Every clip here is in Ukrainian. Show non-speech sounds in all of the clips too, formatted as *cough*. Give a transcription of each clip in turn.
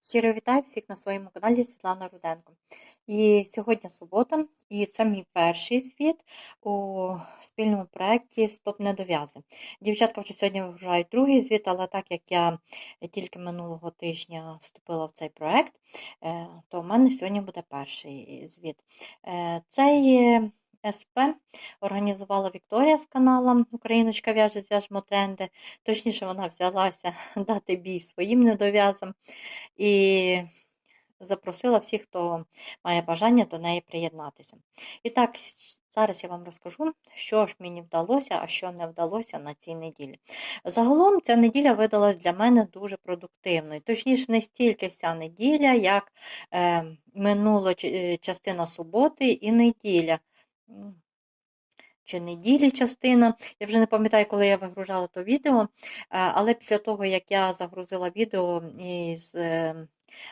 Щиро вітаю всіх на своєму каналі Світлана Руденко. І сьогодні субота, і це мій перший звіт у спільному проєкті Стоп недов'язи. Дівчатка вже сьогодні вигружають другий звіт, але так як я тільки минулого тижня вступила в цей проєкт, е, то в мене сьогодні буде перший звіт. Е, Цей СП організувала Вікторія з каналом Україночка в'яже зв'яжмо тренди. Точніше, вона взялася *laughs* дати бій своїм недов'язам і запросила всіх, хто має бажання до неї приєднатися. І так, зараз я вам розкажу, що ж мені вдалося, а що не вдалося на цій неділі. Загалом ця неділя видалась для мене дуже продуктивною. Точніше, не стільки вся неділя, як е, минула частина суботи і неділя чи неділі частина. Я вже не пам'ятаю, коли я вигружала то відео, але після того, як я загрузила відео із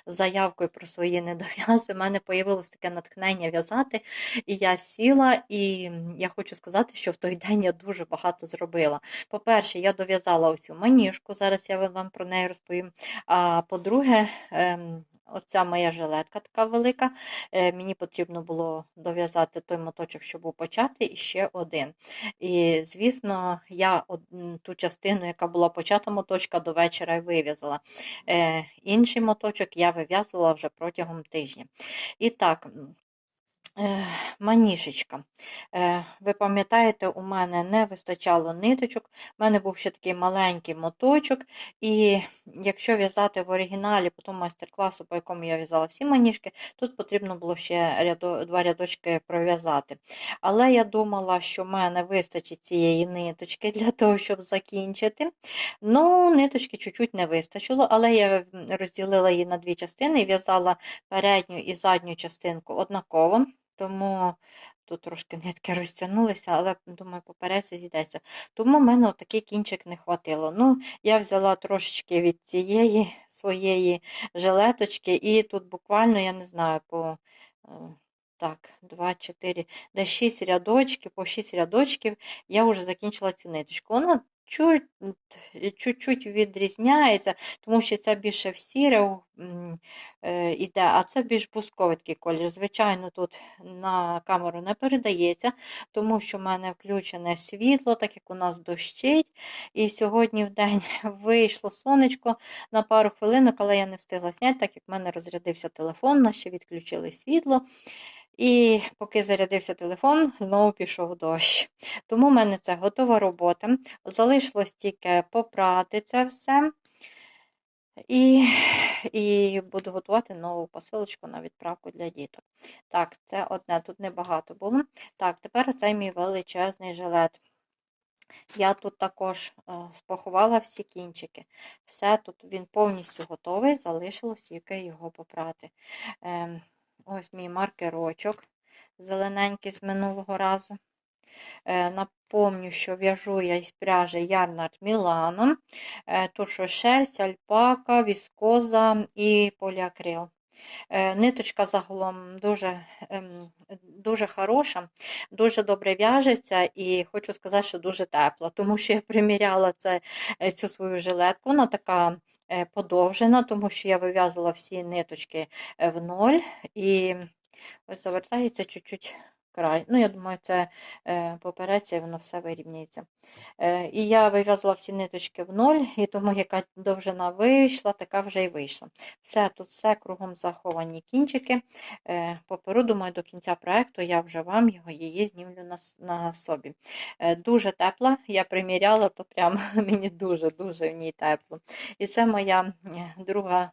заявкою про свої недов'язи, в мене появилось таке натхнення в'язати, і я сіла, і я хочу сказати, що в той день я дуже багато зробила. По-перше, я дов'язала ось цю маніжку, зараз я вам про неї розповім. А по-друге, ем, Оця моя жилетка така велика. Е, мені потрібно було дов'язати той моточок, щоб був почати, і ще один. І, звісно, я ту частину, яка була почата моточка, до вечора й вив'язала. Е, інший моточок я вив'язувала вже протягом тижня. І так, Манішечка. Ви пам'ятаєте, у мене не вистачало ниточок, у мене був ще такий маленький моточок, і якщо в'язати в оригіналі, по тому майстер-класу, по якому я в'язала всі маніжки, тут потрібно було ще ряду, два рядочки пров'язати. Але я думала, що в мене вистачить цієї ниточки *laughs* для того, щоб закінчити. Ну, ниточки чуть-чуть не вистачило, але я розділила її на дві частини і в'язала передню і задню частинку однаково тому тут трошки нитки *laughs* розтягнулися, але, думаю, попереться зійдеться. Тому в мене такий кінчик не хватило. Ну, Я взяла трошечки від цієї своєї жилеточки, і тут буквально, я не знаю, по. Е, так, 2, 4, десь 6 рядочків, по 6 рядочків я вже закінчила цю ниточку. Вона чуть-чуть відрізняється, тому що це більше в сіре йде, а це більш бусковий колір. Звичайно, тут на камеру не передається, тому що в мене включене світло, так як у нас дощить. І сьогодні в день *laughs* вийшло сонечко на пару хвилинок, але я не встигла зняти, так як в мене розрядився телефон, нас ще відключили світло. І поки зарядився телефон, знову пішов дощ. Тому в мене це готова робота. Залишилось тільки попрати це все. І і буду готувати нову посилочку на відправку для діток. Так, це одне, тут небагато було. Так, тепер цей мій величезний жилет. Я тут також е, поховала всі кінчики. Все, тут він повністю готовий, залишилось тільки його попрати. Ем, Ось мій маркерочок зелененький з минулого разу. Е, напомню, що в'яжу я із пряжі Ярнард Міланом, то шерсть, альпака, віскоза і поліакрил. Е, ниточка загалом дуже ем, дуже хороша, дуже добре в'яжеться, і хочу сказати, що дуже тепла, тому що я приміряла це, цю свою жилетку, вона така Е, подовжена, тому що я вив'язала всі ниточки е, в ноль, і ось завертається чуть-чуть край. Ну, я думаю, це е, попереться і воно все вирівняється. Е, І я вив'язала всі ниточки в ноль, і тому яка довжина вийшла, така вже і вийшла. Все, тут все кругом заховані кінчики. Е, Поперу, думаю, до кінця проєкту я вже вам його її знімлю на на собі. Дуже тепла, я приміряла, то прям *laughs* мені дуже-дуже в ній тепло. І це моя друга.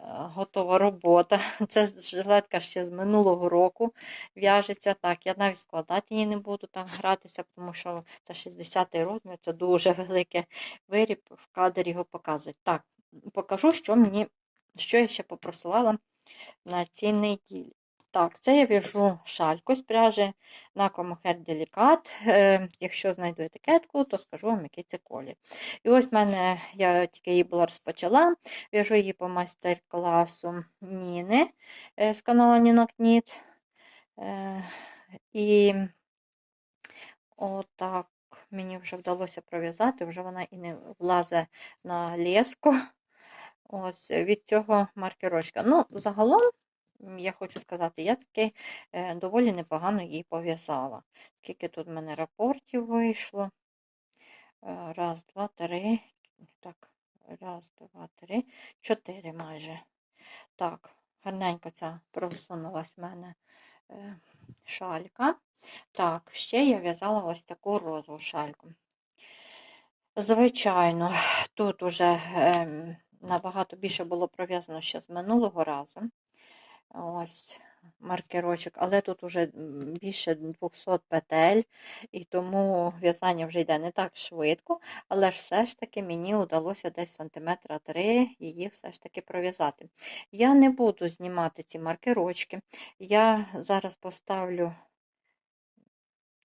Готова робота. *laughs* Це жилетка ще з минулого року в'яжеться. Так, я навіть складати її не буду там гратися, тому що це 60-й розмір, це дуже великий виріб, в кадрі його показують. Так, покажу, що мені, що я ще попросувала на цій неділі. Так, це я в'яжу шальку з пряжі на Комохер Делікат. Е, якщо знайду етикетку, то скажу вам, який це колір. І ось в мене, я тільки її була розпочала, в'яжу її по майстер-класу Ніни е, з каналу Нінок Ніт. Е, і отак мені вже вдалося пров'язати, вже вона і не влазить на леску. Ось від цього маркерочка. Ну, загалом, я хочу сказати, я таки е, доволі непогано її пов'язала. Скільки тут в мене рапортів вийшло? Е, Раз, два, три. Так, раз, два, три, чотири майже. Так, гарненько ця просунулась в мене е, шалька. Так, ще я в'язала ось таку розову шальку. Звичайно, тут уже ем, набагато більше було пров'язано ще з минулого разу. Ось маркерочок, але тут уже м, більше 200 петель, і тому в'язання вже йде не так швидко, але ж все ж таки мені вдалося десь сантиметра 3 її все ж таки пров'язати. Я не буду знімати ці маркерочки. Я зараз поставлю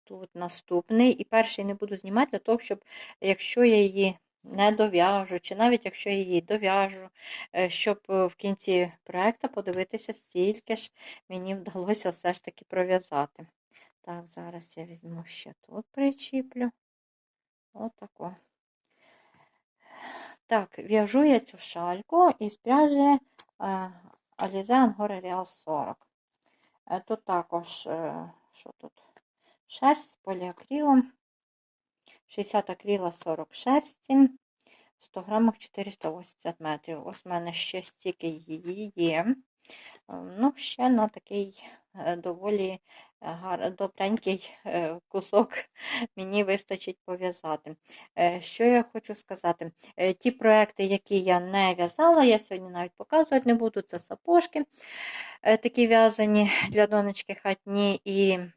тут наступний, і перший не буду знімати для того, щоб якщо я її не дов'яжу, чи навіть якщо її дов'яжу, е, щоб е, в кінці проекту подивитися, стільки ж мені вдалося все ж таки пров'язати. Так, зараз я візьму ще тут причіплю. Отако. Так, в'яжу я цю шальку із пряжі е, Alize Angora Real 40. Е, Тут також, що тут? Шерсть з поліакрилом. 60 акрила, 40 шерсті. 100 грамах 480 метрів. Ось в мене ще стільки її є. Е, Ну, ще на такий е, доволі гар... добренький е, кусок *laughs* мені вистачить пов'язати. Е, Що я хочу сказати? Е, Ті проекти, які я не в'язала, я сьогодні навіть показувати не буду. Це сапожки е, такі в'язані для донечки хатні і е,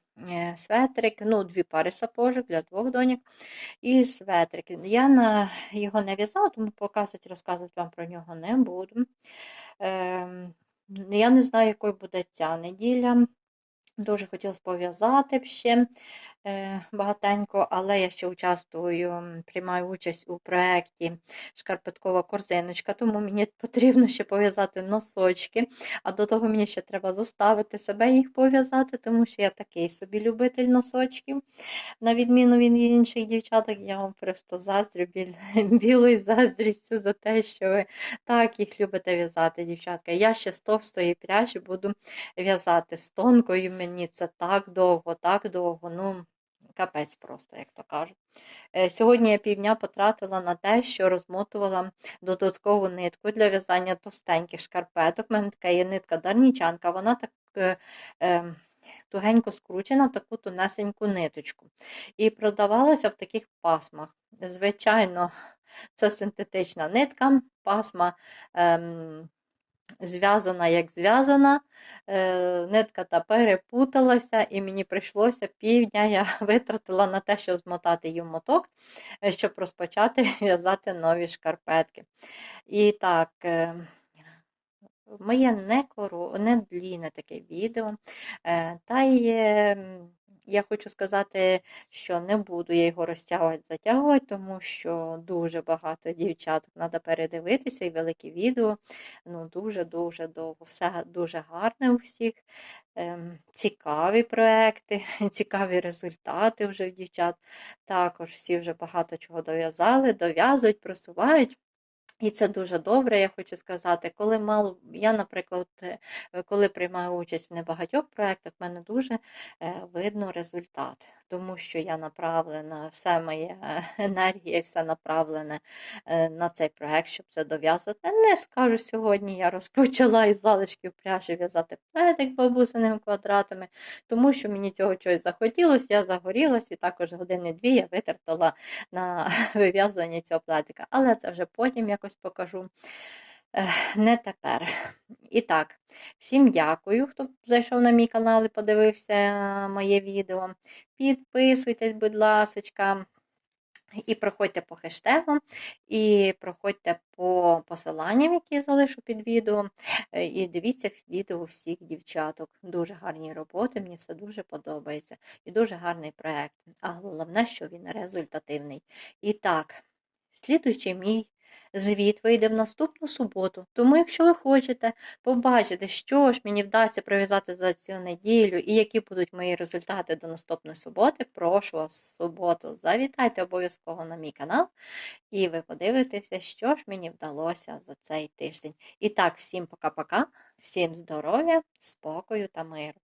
светрик, ну, дві пари сапожок для двох доньок і светрик. Я на його не в'язала, тому показувати, розказувати вам про нього не буду. Ем, Я не знаю, якою буде ця неділя. Дуже хотілося пов'язати ще багатенько, але я ще участвую, приймаю участь у проєкті Шкарпеткова корзиночка, тому мені *laughs* потрібно ще пов'язати носочки, а до того мені ще треба заставити себе їх пов'язати, тому що я такий собі любитель носочків. На відміну від інших дівчаток, я вам просто заздрю біль- *laughs* білою заздрістю за те, що ви так їх любите в'язати, дівчатка. Я ще з товстої пряжі буду в'язати з тонкою. Мені це так довго, так довго. Ну, капець просто, як то кажуть. Е, Сьогодні я півдня потратила на те, що розмотувала додаткову нитку для в'язання товстеньких шкарпеток. У мене така є нитка дарнічанка, вона так е, е, тугенько скручена в таку тонесеньку ниточку. І продавалася в таких пасмах. Звичайно, це синтетична нитка, пасма. Ем, зв'язана як зв'язана, е, нитка та перепуталася, і мені прийшлося півдня я *laughs* витратила на те, щоб змотати її в моток, е, щоб розпочати *laughs* в'язати нові шкарпетки. І так, е, моє не, коро... не длінне таке відео. Та м, я хочу сказати, що не буду я його розтягувати, затягувати, тому що дуже багато дівчаток треба передивитися і велике відео. Ну, дуже-дуже довго. Все дуже гарне у всіх. Ем, цікаві проекти, *laughs* цікаві результати вже в дівчат. Також всі вже багато чого дов'язали, дов'язують, просувають. І це дуже добре, я хочу сказати. Коли мало, я, наприклад, е, коли приймаю участь в небагатьох проєктах, в мене дуже е, видно результат, тому що я направлена, все моє *laughs* е, енергія, все направлене на цей проєкт, щоб це дов'язати. Не скажу сьогодні, я розпочала із залишків пряжі в'язати плетик бабусиними квадратами, тому що мені цього чогось захотілося, я загорілась, і також години-дві я витратила на *laughs* вив'язування цього плетика. Але це вже потім якось покажу. Не тепер. І так, всім дякую, хто зайшов на мій канал і подивився моє відео. Підписуйтесь, будь ласочка. І проходьте по хештегу, і проходьте по посиланням, які я залишу під відео. Е, І дивіться відео всіх дівчаток. Дуже гарні роботи, мені все дуже подобається. І дуже гарний проєкт. А головне, що він результативний. І так, слідуючий мій звіт вийде в наступну суботу. Тому, якщо ви хочете побачити, що ж мені вдасться прив'язати за цю неділю і які будуть мої результати до наступної суботи, прошу вас в суботу. Завітайте обов'язково на мій канал, і ви подивитеся, що ж мені вдалося за цей тиждень. І так, всім пока-пока, всім здоров'я, спокою та миру.